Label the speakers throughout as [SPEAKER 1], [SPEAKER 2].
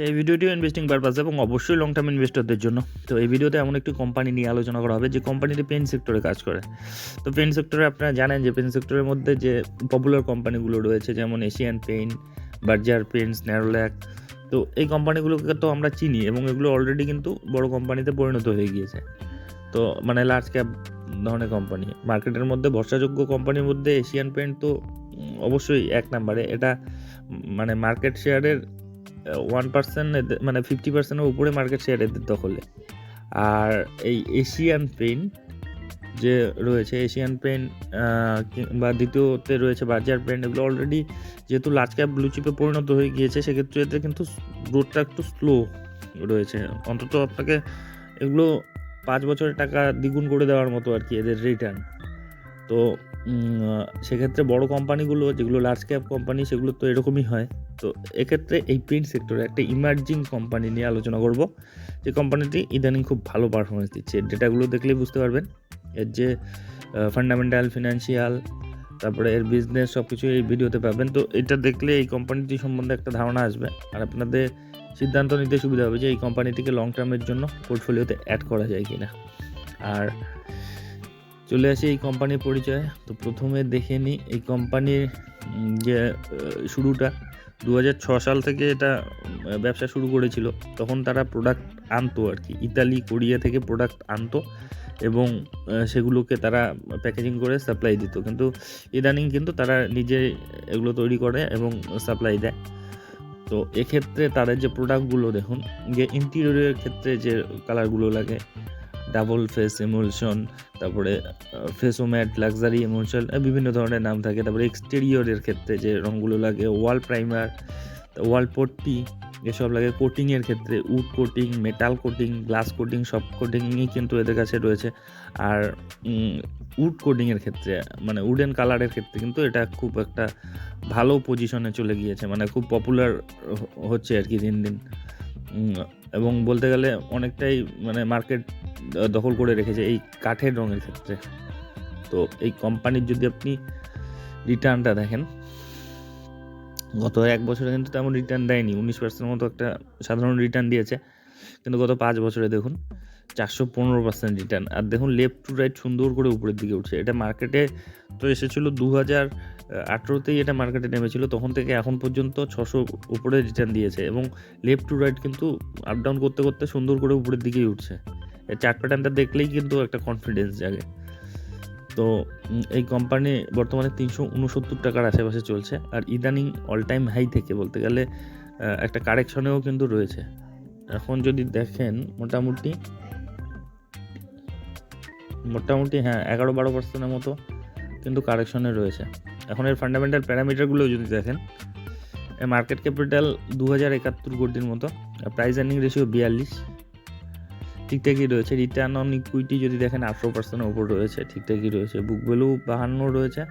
[SPEAKER 1] আচ্ছা এই ভিডিওটিও investing purpose এবং অবশ্যই লং টার্ম ইনভেস্টরদের জন্য। তো এই ভিডিওতে এমন একটি কোম্পানি নিয়ে আলোচনা করা হবে, যে কোম্পানিটি পেন সেক্টরে কাজ করে। তো পেন সেক্টরে আপনারা জানেন যে পেন সেক্টরের মধ্যে যে পপুলার কোম্পানিগুলো রয়েছে, যেমন Asian paint Berger paints Nerolac তো এই কোম্পানিগুলোকে তো আমরা চিনি এবং এগুলো অলরেডি কিন্তু বড় কোম্পানিতে পরিণত হয়ে গিয়েছে। তো মানে লার্জ ক্যাপ ধরনের কোম্পানি মার্কেটের মধ্যে ভরসাযোগ্য কোম্পানির মধ্যে এশিয়ান পেন্ট তো অবশ্যই এক নাম্বারে এটা মানে মার্কেট শেয়ারের ওয়ান পার্সেন্ট মানে ফিফটি পার্সেন্টের উপরে মার্কেট শেয়ার এদের দখলে। আর এই এশিয়ান পেন্ট যে রয়েছে এশিয়ান পেন বা দ্বিতীয়তে রয়েছে বার্জার পেন্ট এগুলো অলরেডি যেহেতু লার্জ ক্যাপ ব্লু চিপে পরিণত হয়ে গিয়েছে, সেক্ষেত্রে এদের কিন্তু গ্রোথটা একটু স্লো রয়েছে। অন্তত আপনাকে এগুলো পাঁচ বছরের টাকা দ্বিগুণ করে দেওয়ার মতো আর কি এদের রিটার্ন তো সেক্ষেত্রে বড় কোম্পানিগুলো, যেগুলো লার্জ ক্যাপ কোম্পানি সেগুলো তো এরকমই হয়। তো এক্ষেত্রে এই প্রিন্ট সেক্টরে একটা ইমার্জিং কোম্পানি নিয়ে আলোচনা করব, যে কোম্পানিটি ইদানিং খুব ভালো পারফরমেন্স দিচ্ছে। ডেটাগুলো দেখলেই বুঝতে পারবেন। এর যে ফান্ডামেন্টাল ফিনান্সিয়াল তারপরে এর বিজনেস সব কিছু এই ভিডিওতে পাবেন। তো এটা দেখলে এই কোম্পানিটি সম্বন্ধে একটা ধারণা আসবে। আর আপনাদের সিদ্ধান্ত নিতে সুবিধা হবে যে এই কোম্পানিটিকে লং টার্মের জন্য পোর্টফোলিওতে অ্যাড করা যায় কি না আর চলে আসি এই কোম্পানির পরিচয়। তো প্রথমে দেখে নিই এই কোম্পানির যে শুরুটা দু সাল থেকে এটা ব্যবসা শুরু করেছিল। তখন তারা প্রোডাক্ট আনতো আর কি। ইতালি, কোরিয়া থেকে প্রোডাক্ট আনতো এবং সেগুলোকে তারা প্যাকেজিং করে সাপ্লাই দিত। কিন্তু ইদানিং কিন্তু তারা নিজে এগুলো তৈরি করে এবং সাপ্লাই দেয়। তো এক্ষেত্রে তাদের যে প্রোডাক্টগুলো দেখুন, যে ইন্টেরিয়রের ক্ষেত্রে যে কালারগুলো লাগে ডাবল ফেস এমুলশন, তারপরে ফেসোম্যাট লাক্সারি এমুলশন বিভিন্ন ধরনের নাম থাকে। তারপরে এক্সটেরিয়রের ক্ষেত্রে যে রঙগুলো লাগে, ওয়াল প্রাইমার ওয়াল পট্টি, এসব লাগে। কোটিংয়ের ক্ষেত্রে wood coating, metal coating, glass coating, সব কোটিংই কিন্তু এদের কাছে রয়েছে। আর উড কোটিংয়ের ক্ষেত্রে মানে উডেন কালারের ক্ষেত্রে কিন্তু এটা খুব একটা ভালো পজিশনে চলে গিয়েছে। মানে খুব পপুলার হচ্ছে আর কি দিন দিন। এবং বলতে গেলে অনেকটাই মানে মার্কেট দখল করে রেখেছে এই কাঠের রঙের ক্ষেত্রে। তো এই কোম্পানির যদি আপনি রিটার্নটা দেখেন, গত এক বছরে কিন্তু তেমন রিটার্ন দেয়নি। উনিশ পার্সেন্ট মতো একটা সাধারণ রিটার্ন দিয়েছে। কিন্তু গত পাঁচ বছরে দেখুন চারশো পনেরো পার্সেন্ট রিটার্ন আর দেখুন লেফট টু রাইট সুন্দর করে উপরের দিকে উঠছে। এটা মার্কেটে তো এসেছিল দু হাজার আঠেরোতেই এটা মার্কেটে নেমেছিল। তখন থেকে এখন পর্যন্ত ছশো উপরে রিটার্ন দিয়েছে এবং লেফট টু রাইট কিন্তু আপ ডাউন করতে করতে সুন্দর করে উপরের দিকেই উঠছে। চার্ট প্যাটার্নটা দেখলেই কিন্তু একটা কনফিডেন্স জাগে। তো এই কোম্পানি বর্তমানে তিনশো উনসত্তর টাকার আশেপাশে চলছে। আর ইদানিং অল টাইম হাই থেকে বলতে গেলে একটা কারেকশনেও কিন্তু রয়েছে। এখন যদি দেখেন, মোটামুটি মোটামুটি হ্যাঁ এগারো বারো পার্সেন্টের মতো কিন্তু কারেকশনে রয়েছে। এখন এর ফান্ডামেন্টাল প্যারামিটারগুলো যদি দেখেন মার্কেট ক্যাপিটাল দু হাজার একাত্তর কোটির মতো প্রাইস আর্নিং রেশিও বিয়াল্লিশ। ঠিকঠাকই রয়েছে রিটার্ন অন ইকুইটি যদি দেখেন আঠেরো পার্সেন্টের উপর রয়েছে ঠিকঠাকই রয়েছে। বুক ভ্যালু বাহান্ন রয়েছে।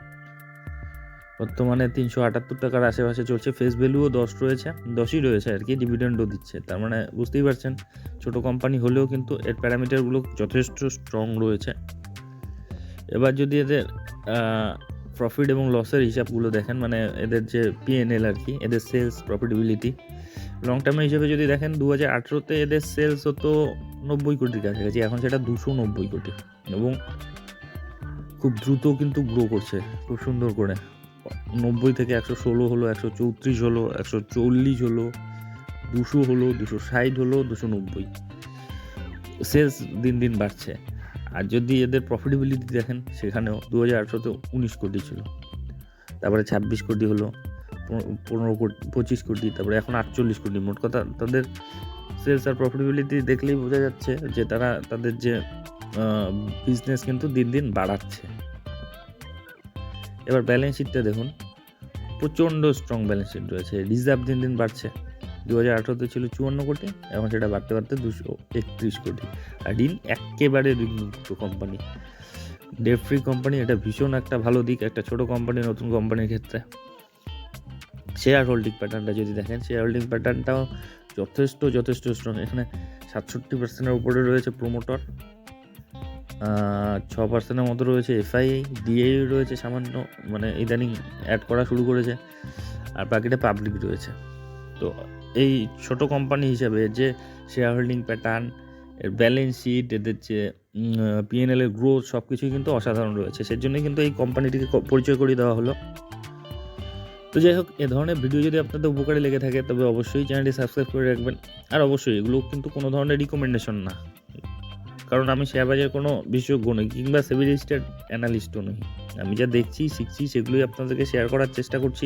[SPEAKER 1] বর্তমানে তিনশো আটাত্তর টাকার আশেপাশে চলছে। ফেস ভ্যালুও দশ রয়েছে, দশই রয়েছে আর কি ডিভিডেন্ডও দিচ্ছে। তার মানে বুঝতেই পারছেন, ছোট কোম্পানি হলেও কিন্তু এর প্যারামিটারগুলো যথেষ্ট স্ট্রং রয়েছে। এবার যদি এদের প্রফিট এবং লসের হিসাবগুলো দেখেন মানে এদের যে পিএনএল আর কি, এদের সেলস প্রফিটেবিলিটি লং টার্মের হিসেবে যদি দেখেন দু হাজার আঠেরোতে এদের সেলস হতো নব্বই কোটির কাছাকাছি, এখন সেটা দুশো নব্বই কোটি। এবং খুব দ্রুত কিন্তু গ্রো করছে, খুব সুন্দর করে। নব্বই থেকে একশো ষোলো হলো, একশো চৌত্রিশ হলো, একশো চল্লিশ হলো, দুশো হলো, দুশো ষাট হলো, দুশো নব্বই। সেলস দিন দিন বাড়ছে। আর যদি এদের প্রফিটেবিলিটি দেখেন, সেখানেও দু হাজার আঠেরোতে উনিশ কোটি ছিল। তারপরে ছাব্বিশ কোটি হলো, পনেরো কোটি, পঁচিশ কোটি, তারপরে এখন আটচল্লিশ কোটি। মোট কথা তাদের সেলস আর প্রফিটেবিলিটি দেখলেই বোঝা যাচ্ছে যে তারা, তাদের যে বিজনেস কিন্তু দিন দিন বাড়াচ্ছে। এবার ব্যালেন্স শিটটা দেখুন। প্রচণ্ড স্ট্রং ব্যালেন্স শিট রয়েছে। রিজার্ভ দিন দিন বাড়ছে। দু হাজার আঠেরোতে ছিল চুয়ান্ন কোটি, এখন সেটা বাড়তে বাড়তে দুশো একত্রিশ কোটি। আর ঋণ একেবারে ঋণমুক্ত কোম্পানি ডেট ফ্রি কোম্পানি এটা ভীষণ একটা ভালো দিক, একটা ছোট কোম্পানি নতুন কোম্পানির ক্ষেত্রে। শেয়ার হোল্ডিং প্যাটার্নটা যদি দেখেন শেয়ার হোল্ডিং প্যাটার্নটাও যথেষ্ট যথেষ্ট স্ট্রং এখানে সাতষট্টি পার্সেন্টের উপরে রয়েছে প্রোমোটর ছ পার্সেন্টের মতো রয়েছে এফআইআই ডিআই রয়েছে সামান্য মানে ইদানিং অ্যাড করা শুরু করেছে, আর বাকিটা পাবলিক রয়েছে। তো এই ছোট কোম্পানি হিসাবে যে শেয়ার হোল্ডিং প্যাটার্ন এর ব্যালেন্স শিট এদের যে পিএনএল এর গ্রোথ সব কিছুই কিন্তু অসাধারণ রয়েছে। সেই জন্যই কিন্তু এই কোম্পানিটিকে পরিচয় করিয়ে দেওয়া হলো। তো যাই হোক, এ ধরনের ভিডিও যদি আপনাদের উপকারে লেগে থাকে, তবে অবশ্যই চ্যানেলটি সাবস্ক্রাইব করে রাখবেন। আর অবশ্যই এগুলো কিন্তু কোনো ধরনের রিকমেন্ডেশন না। কারণ আমি শেয়ার বাজারের কোনো বিশেষজ্ঞ নই, কিংবা সেভি রেজিস্টার্ড অ্যানালিস্টও নই। আমি যা দেখছি, শিখছি, সেগুলোই আপনাদেরকে শেয়ার করার চেষ্টা করছি।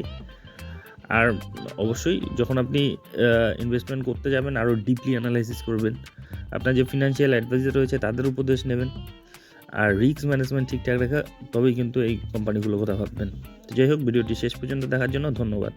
[SPEAKER 1] আর অবশ্যই যখন আপনি ইনভেস্টমেন্ট করতে যাবেন, আরও ডিপলি অ্যানালাইসিস করবেন, আপনার যে ফিনান্সিয়াল অ্যাডভাইজার রয়েছে, তাদের উপদেশ নেবেন। আর রিস্ক ম্যানেজমেন্ট ঠিকঠাক রাখা, তবেই কিন্তু এই কোম্পানিগুলোর কথা ভাববেন। তো যাই হোক, ভিডিওটি শেষ পর্যন্ত দেখার জন্য ধন্যবাদ।